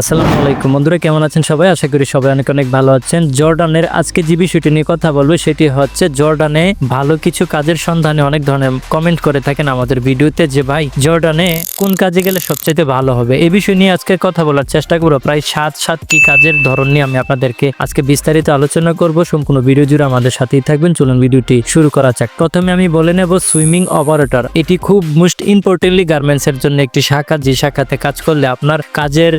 আসসালামু আলাইকুম। বন্ধুরা, কেমন আছেন সবাই? আশা করি সবাই অনেক অনেক ভালো আছেন। জর্ডানের আজকে যে বিষয়টি নিয়ে কথা বলব, সেটি হচ্ছে জর্ডানে ভালো কিছু কাজের সন্ধানে অনেক ধরনের কমেন্ট করে থাকেন আমাদের ভিডিওতে যে, ভাই, জর্ডানে কোন কাজে গেলে সবচেয়ে ভালো হবে? এই বিষয় নিয়ে আজকে কথা বলার চেষ্টা করব। প্রায় সাত সাতটি কাজের ধরন নিয়ে আমি আপনাদেরকে আজকে বিস্তারিত আলোচনা করব। সম্পূর্ণ ভিডিও জুড়ে আমাদের সাথেই থাকবেন। চলুন ভিডিওটি শুরু করা যাক। প্রথমে আমি বলে নেব, সুইমিং অপারেটর। এটি খুব মোস্ট ইম্পর্টেন্টলি গার্মেন্টস এর জন্য একটি শাখা। যে শাখাতে কাজ করলে আপনার কাজের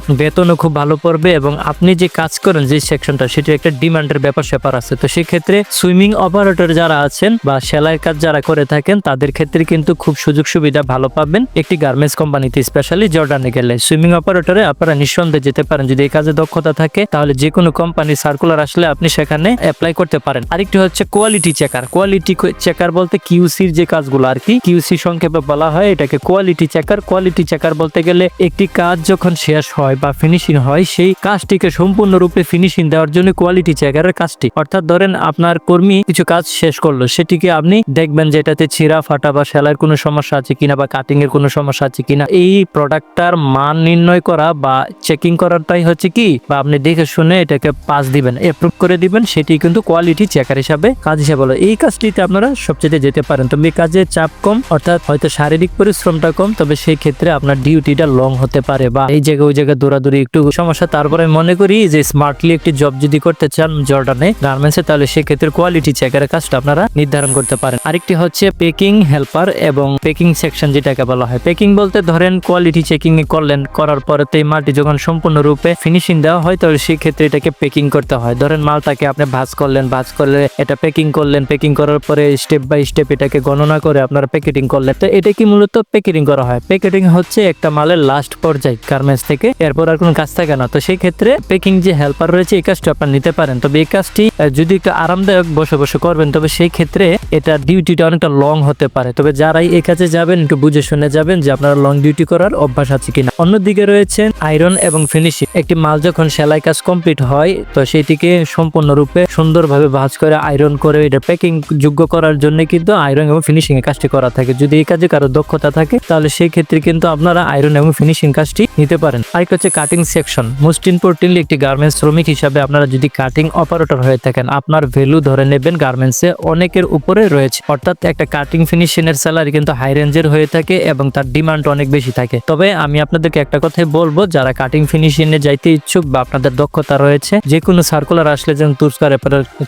বেতনও খুব ভালো পড়বে এবং আপনি যে কাজ করেন যে সেকশনটা সেটির একটা ডিমান্ডের ব্যাপার স্যাপার আছে। তো সেক্ষেত্রে সুইমিং অপারেটর যারা আছেন বা সেলাইয়ের কাজ যারা করে থাকেন, তাদের ক্ষেত্রে কিন্তু খুব সুযোগ সুবিধা ভালো পাবেন একটি গার্মেন্টস কোম্পানিতে, স্পেশালি জর্ডানে গেলে। সুইমিং অপারেটরে আপনারা নিঃসন্দেহে যেতে পারেন। যদি এই কাজে দক্ষতা থাকে, তাহলে যে কোনো কোম্পানি সার্কুলার আসলে আপনি সেখানে অ্যাপ্লাই করতে পারেন। আরেকটি হচ্ছে কোয়ালিটি চেকার কোয়ালিটি চেকার বলতে কিউসির যে কাজগুলো আর কি কিউসি সংক্ষেপে বলা হয় এটাকে কোয়ালিটি চেকার কোয়ালিটি চেকার বলতে গেলে একটি কাজ যখন শেষ হয় বা ফিনিশিং হয়, সেই কাজটিকে সম্পূর্ণরূপে ফিনিশিং দেওয়ার জন্য কোয়ালিটি চেকারের কাজটি। অর্থাৎ ধরেন আপনার কর্মী কিছু কাজ শেষ করল, সেটিকে আপনি দেখবেন যে এটাতে ছিঁড়া, ফাটা বা সেলাইয়ের কোনো সমস্যা আছে কিনা বা কাটিং এর কোনো সমস্যা আছে কিনা। এই প্রোডাক্টটার মান নির্ণয় করা বা চেকিং করাটাই হচ্ছে কি, বা আপনি দেখে শুনে এটাকে পাস দিবেন অ্যাপ্রুভ করে দিবেন, সেটি কিন্তু কোয়ালিটি চেকার হিসাবে কাজ হিসাবে বলো। এই কাজটিতে আপনারা সবচেয়ে যেতে পারেন। তবে কাজে চাপ কম, অর্থাৎ হয়তো শারীরিক পরিশ্রমটা কম, তবে সেই ক্ষেত্রে আপনার ডিউটিটা লং হতে পারে বা এই জায়গায় ওই জায়গায় দৌড়াদৌড়ি একটু সমস্যা। তারপরে আমি মনে করি যে স্মার্টলি একটি জব যদি করতে চান জর্ডানে গার্মেন্টসে তাহলে সেক্ষেত্রে কোয়ালিটি চেকারের কাজটা আপনারা নির্ধারণ করতে পারেন। আরেকটি হচ্ছে পেকিং হেল্পার এবং পেকিং সেকশন যেটাকে বলা হয়। পেকিং বলতে ধরেন কোয়ালিটি চেকিং করলেন, করার পরে মালটি যখন সম্পূর্ণরূপে ফিনিশিং দেওয়া হয়, তাহলে সেই ক্ষেত্রে এটাকে পেকিং করতে হয়। ধরেন মালটাকে আপনি ভাজ করলেন, ভাজ করলে এটা পেকিং করলেন পেকিং করার পরে স্টেপ বাই স্টেপ এটাকে গণনা করে আপনারা প্যাকেটিং করলেন। তো এটা কি মূলত প্যাকেটিং করা হয়? প্যাকেটিং হচ্ছে একটা মালের লাস্ট পর্যায়ে গার্মেন্টস থেকে। এরপর আর কোনো কাজ থাকে না তো সেই ক্ষেত্রে পেকিং যে হেল্পার রয়েছে, এই কাজটা আপনার নিতে পারেন। তবে এই কাজটি যদি একটু আরামদায়ক বসে বসে করবেন, তবে সেই ক্ষেত্রে এটা ডিউটিটা অনেকটা লং হতে পারে। তবে যারাই এই কাজে যাবেন, একটু বুঝে শুনে যাবেন যে আপনারা লং ডিউটি করার অভ্যাস আছে কিনা। অন্যদিকে রয়েছেন আয়রন এবং ফিনিশিং। একটি মাল যখন সেলাই কাজ কমপ্লিট হয়, তো সেটিকে সম্পূর্ণরূপে সুন্দরভাবে ভাজ করে আয়রন করে এটা প্যাকিং যোগ্য করার জন্য কিন্তু আয়রন এবং ফিনিশিং এর কাজটি করা থাকে। যদি এই কাজে কারও দক্ষতা থাকে, তাহলে সেই ক্ষেত্রে কিন্তু আপনারা আয়রন এবং ফিনিশিং কাজটি নিতে পারেন। আরেকটা হচ্ছে কাটিং সেকশন। মোস্ট ইম্পর্টেন্টলি একটি গার্মেন্টস শ্রমিক হিসাবে আপনারা যদি কাটিং অপারেটর হয়ে থাকেন, আপনার ভ্যালু ধরে নেবেন গার্মেন্টসে অনেকের উপরে রয়েছে। অর্থাৎ একটা কাটিং ফিনিশিং এর স্যালারি কিন্তু হাই রেঞ্জের হয়ে থাকে এবং তার ডিমান্ড অনেক বেশি থাকে। তবে আমি আপনাদেরকে একটা কথাই বলব যারা কাটিং ফিনিশিং এ যাইতে ইচ্ছুক বা আপনাদের দক্ষতা রয়েছে যে কোনো সার্কুলার আসলে যেমন তুরস্কার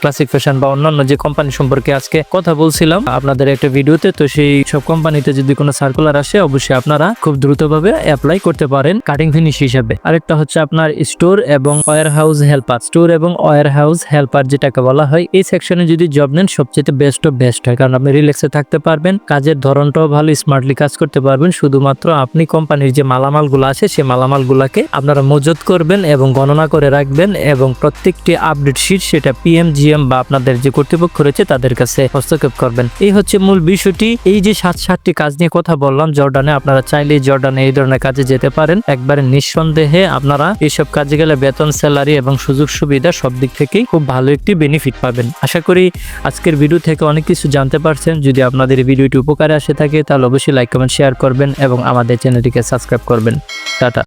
ক্লাসিক ফ্যাশন বা অন্যান্য যে কোম্পানি সম্পর্কে আজকে কথা বলছিলাম, আপনাদের একটা ভিডিওতে, তো সেই সব কোম্পানিতে যদি কোনো সার্কুলার আসে, অবশ্যই আপনারা খুব দ্রুতভাবে অ্যাপ্লাই করতে পারেন কাটিং ফিনিশ হিসাবে। আরেকটা হচ্ছে আপনার স্টোর এবং ওয়ার হাউস হেল্পার স্টোর এবং ওয়ার হাউস হেল্পার যেটাকে বলা হয়, এই সেকশনে যদি জব নেন, সবচেয়ে বেস্ট অফ বেস্ট হয়। কারণ আপনি রিল্যাক্সে থাকতে পারবেন, কাজের ধরনটাও ভালো স্মার্টলি কাজ করতে পারবেন। শুধুমাত্র আপনি কোম্পানির যে মালামালগুলো আছে সেই মালামালগুলোকে আপনারা মজুত করবেন এবং গণনা করে রাখবেন এবং প্রত্যেকটি আপডেট শিট সেটা পিএমজিএম বা আপনাদের যে কর্তৃপক্ষ রয়েছে তাদের কাছে হস্তক্ষেপ করবেন। এই হচ্ছে মূল বিষয়টি। এই যে সাত সাতটি কাজ নিয়ে কথা বললাম, জর্ডানে আপনারা চাইলেই জর্ডানে এই ধরনের কাজে যেতে পারেন। একবারে নিঃসন্দেহে আপনারা এইসব কাজে গেলে বেতন, স্যালারি এবং সুযোগ সুবিধা সব দিক থেকেই খুব ভালো একটি বেনিফিট পাবেন। আশা করি আজকের ভিডিও থেকে অনেক কিছু জানতে পারছেন। যদি আপনাদের ভিডিওটি উপকারে আসে থাকে, তাহলে অবশ্যই লাইক কমেন্ট শেয়ার করবেন এবং আমাদের চ্যানেলটিকে সাবস্ক্রাইব করবেন। টাটা।